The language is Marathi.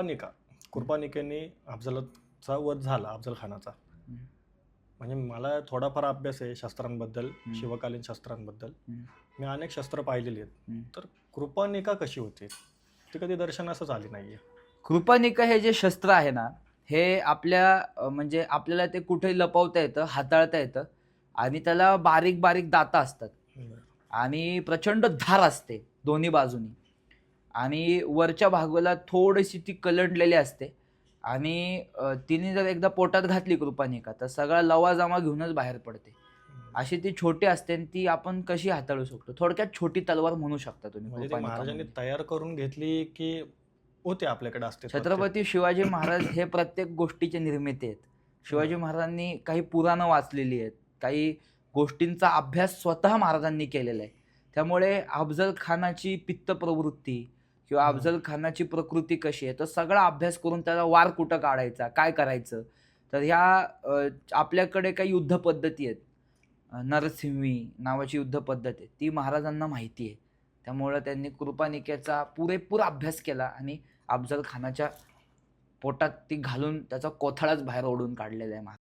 कृपानिका कृपानिकेने अफजलचा वध झाला अफजल खानाचा. म्हणजे मला थोडाफार अभ्यास आहे शस्त्रांबद्दल. शिवकालीन शस्त्रांबद्दल. मी अनेक शस्त्र पाहिलेली आहेत. तर कृपानिका कशी होती ती कधी दर्शनासच आली नाहीये कृपानिका हे जे शस्त्र आहे ना हे आपल्या म्हणजे आपल्याला ते कुठे लपवता येतं हाताळता येतं आणि त्याला बारीक बारीक दाता असतात आणि प्रचंड धार असते दोन्ही बाजूनी आणि वरच्या भागाला थोडीशी ती कलंडलेली असते. आणि तिने जर एकदा पोटात घातली कृपानिका तर सगळा लवाजमा घेऊनच बाहेर पडते. अशी ती छोटी असते आणि ती आपण कशी हाताळू शकतो? थोडक्यात छोटी तलवार म्हणू शकता तुम्ही म्हणजे. तयार करून घेतली की होते आपल्याकडे असते छत्रपती शिवाजी महाराज हे प्रत्येक गोष्टीचे निर्मिती आहेत. शिवाजी महाराजांनी काही पुराणं वाचलेली आहेत. काही गोष्टींचा अभ्यास स्वतः महाराजांनी केलेला आहे. त्यामुळे अफजल खानाची पित्त प्रवृत्ती किंवा. अफजल खानाची प्रकृती कशी आहे? तो सगळा अभ्यास करून त्याला वार कुठं काढायचा? काय करायचं? तर ह्या आपल्याकडे काही युद्ध पद्धती आहेत. अ, नरसिंही नावाची युद्ध पद्धत आहे. ती महाराजांना माहिती आहे. त्यामुळं त्यांनी कृपानिकेचा पुरेपूर अभ्यास केला आणि अफजल खानाच्या पोटात ती घालून त्याचा कोथळाच बाहेर ओढून काढलेला आहे महाराज.